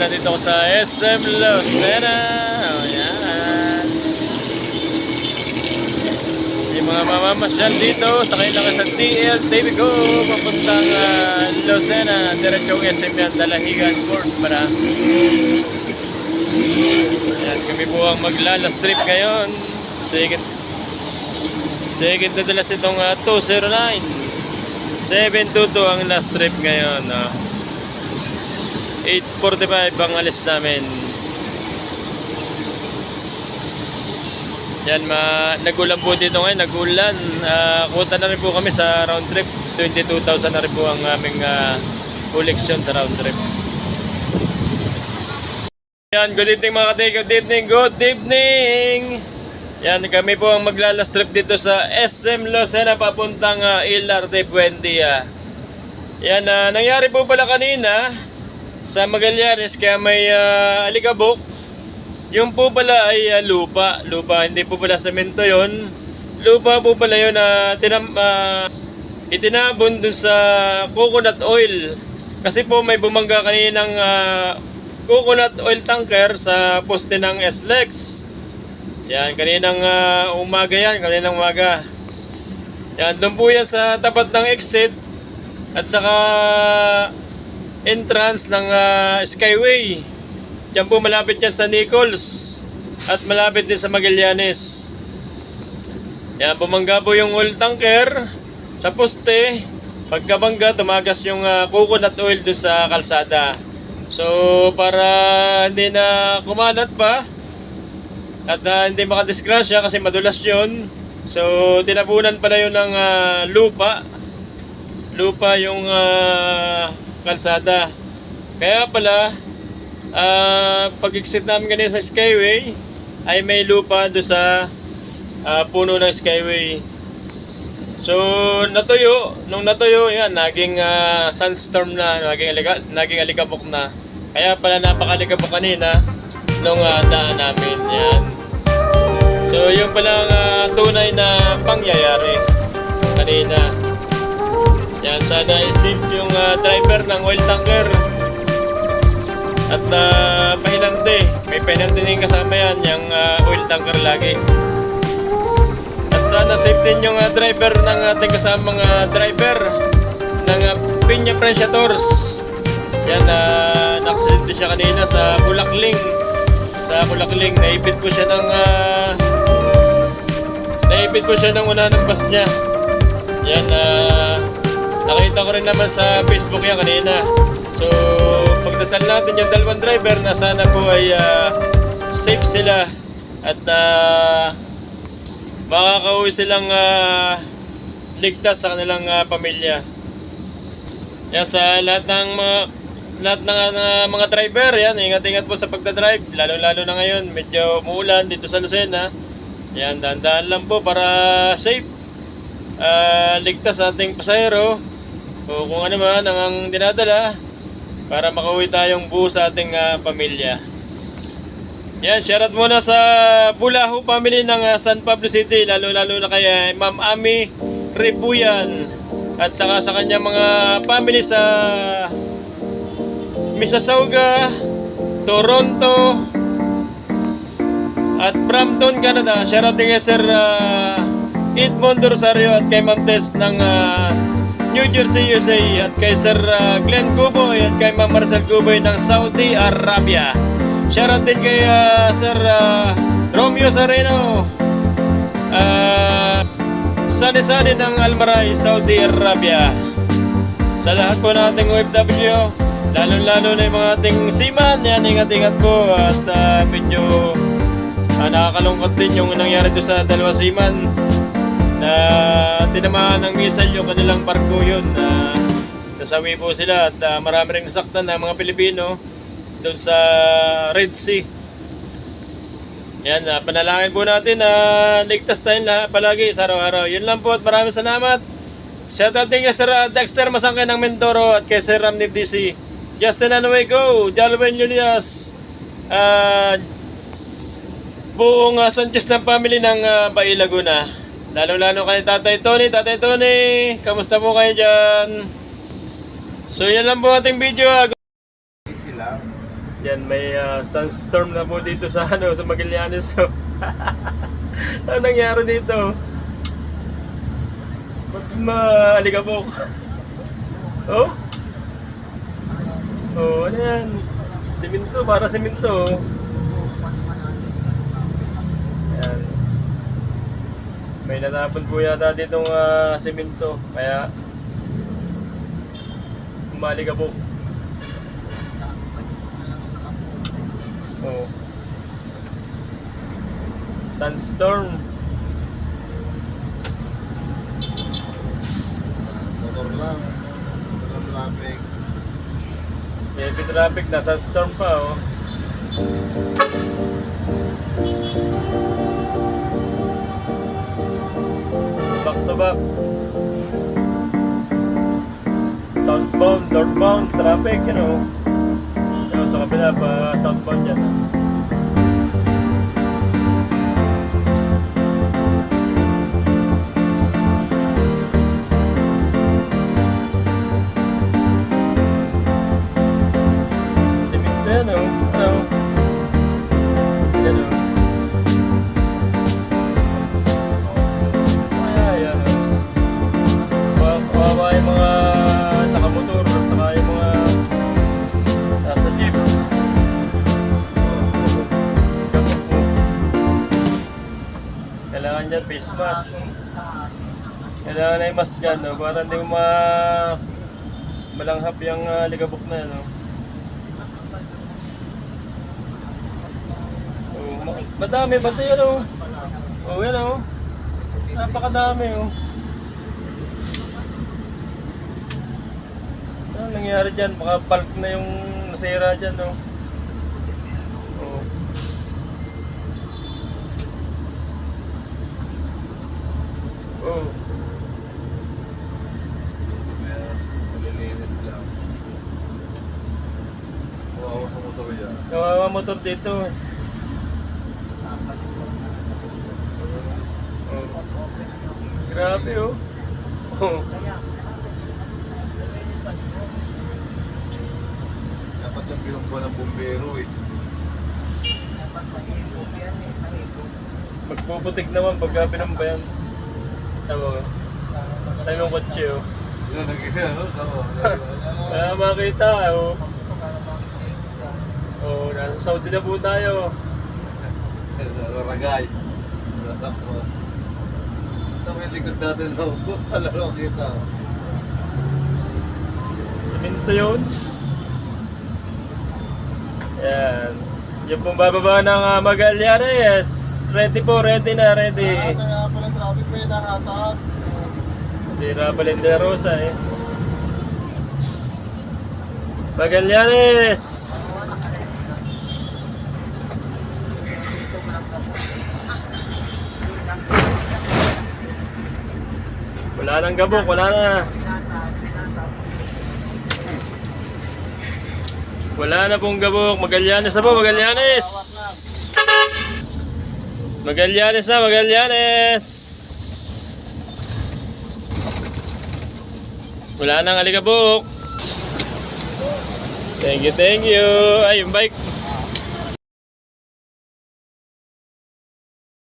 nandito ako sa SM Lucena. O yan. Yung mga mamamasyal dito, sakay lang sa TL TV ko, papuntang uh, Lucena. Diretsong SM yan, Dalahigan Court para. Ayan, kami po ang maglalas trip ngayon. Second Second the last itong uh, 209. 722 ang last trip ngayon. ah. 8.45 ang alis namin. Yan, ma nagulan po dito ngayon, nagulan. Uh, kuta na rin po kami sa round trip. 22,000 na rin po ang aming uh, collection sa round trip. Yan, good evening mga kate, good evening, good evening! Yan, kami po ang maglalas trip dito sa SM Lucena papuntang uh, LRT Buendia. Yan, ah, nangyari po pala kanina sa Magallanes kaya may ah, alikabok. Yung po pala ay ah, lupa. Lupa, hindi po pala semento yon. Lupa po pala yun na tinam, ah, itinabon dun sa coconut oil. Kasi po may bumangga kaninang ah, coconut oil tanker sa poste ng SLEX. Yan, kaninang ah, umaga yan, kaninang umaga. Yan, doon po yan sa tapat ng exit at saka entrance ng ah, Skyway. Diyan po malapit yan sa Nichols at malapit din sa Magallanes. Yan, bumangga po yung oil tanker sa poste. Pagkabangga, tumagas yung ah, coconut oil doon sa kalsada. So, para hindi na kumalat pa, at ah, hindi makadisgrasya kasi madulas yun. So, tinapunan pala yun ng ah, lupa. Lupa yung ah, kalsada. Kaya pala, ah, pag-exit namin kanina sa Skyway, ay may lupa do sa ah, puno ng Skyway. So, natuyo. Nung natuyo, yan, naging ah, sunstorm na, naging, alika, naging alikabok na. Kaya pala napakalikabok kanina nung ah, daan namin. Yan. So, yung pala ang ah, tunay na pangyayari kanina. Yan, sana isip yung ah, driver ng oil tanker. At uh, pahinante. May pahinante din kasama yan, yung ah, oil tanker lagi. At sana safe din yung ah, driver ng ating kasamang ah, driver ng uh, Piña Preciators. Yan, uh, naksidente siya kanina sa Bulakling. Sa Bulakling, naipit po siya ng ah, naipit po siya ng una ng bus niya. Yan, ah, nakita ko rin naman sa Facebook yan kanina. So, pagdasal natin yung dalawang driver na sana po ay ah, safe sila at ah, makakauwi silang ah, ligtas sa kanilang ah, pamilya. Yan sa lahat ng mga lahat ng ah, mga driver, yan, ingat-ingat po sa pagdadrive, lalo-lalo na ngayon, medyo umuulan dito sa Lucena. Yan, dahan-dahan lang po para safe. Ah, ligtas ating pasahero o kung ano man ang, dinadala para makauwi tayong buo sa ating ah, pamilya. Yan, shoutout muna sa Bulahu family ng ah, San Pablo City, lalo-lalo na kay ah, Ma'am Ami Ripuyan at saka sa kanyang mga family sa Mississauga, Toronto, at Brampton, Canada. Shoutout din kay Sir ah, Edmond Rosario at kay Ma'am Tess ng ah, New Jersey, USA at kay Sir ah, Glenn Cuboy at kay Ma'am Marcel Cuboy ng Saudi Arabia. Shoutout din kay ah, Sir ah, Romeo Sareno. Ah, Sani-sani ng Almaray, Saudi Arabia. Sa lahat po ng ating OFW, lalo-lalo na yung mga ating seaman, yan, ingat-ingat po at ah, medyo ah, nakakalungkot din yung nangyari doon sa dalawa seaman na tinamaan ng missile yung kanilang barko yun na nasawi po sila at ah, marami rin nasaktan na mga Pilipino doon sa Red Sea. Yan, uh, panalangin po natin na ligtas tayong lahat palagi sa araw-araw. Yun lang po at maraming salamat. Shoutout din kay Sir uh, Dexter Masangkay ng Mindoro at kay Sir Ramnib DC. Justin Anaway Go, Jalwin Julius, uh, buong uh, Sanchez ng family ng uh, Bay Laguna. Lalo-lalo kay Tatay Tony. Tatay Tony, kamusta po kayo dyan? So yan lang po ating video. ah. easy lang. Yan, may ah, sunstorm na po dito sa ano sa Magallanes. So, ano nangyari dito? Ba't maalikabok? Oh? Oh, ano yan? Siminto, para siminto. Yan. May natapon po yata ditong uh, siminto. Kaya, umalikabok. Oh. Sunstorm. Motor lang. Walang traffic. Heavy traffic, nasa storm pa oh. Southbound, northbound, traffic, you know. Yung sa kabila pa, southbound yan. Kailangan na yung mask dyan no? para hindi mo mas malanghap yung uh, ligabok na yan no? Oh, ma- madami ba ito yan oh? Oh, yan oh. Napakadami oh. Ano nangyari dyan? Baka bulk na yung nasira dyan oh. Oh. Oh. Kaya malilinis lang. Kawawa sa motor yan. Kawawa motor dito. Oh. Grabe oh. Oh. Dapat yung pinumpa ng bumbero eh. Magpuputik naman pagka pinambayan. Tama. Tayo yung kotse oh. Yun, nag-ano, tama. Kaya makita oh. Nasa Saudi na po tayo. Sa Saragay. Sarap po. Ito may likod natin no? Alam mo kita. Siminto yun. Yan. Yung pong bababa ng uh, Magallanes. Ready po, ready na, ready. Ah, kaya pala traffic may nakatak. Sira pala yung Rosa eh. Magallanes! Wala nang gabok, wala na. Wala na pong gabok. Magallanes na po, Magallanes! Magallanes na, Magallanes! Wala nang alikabok. Thank you, thank you. Ay, yung bike.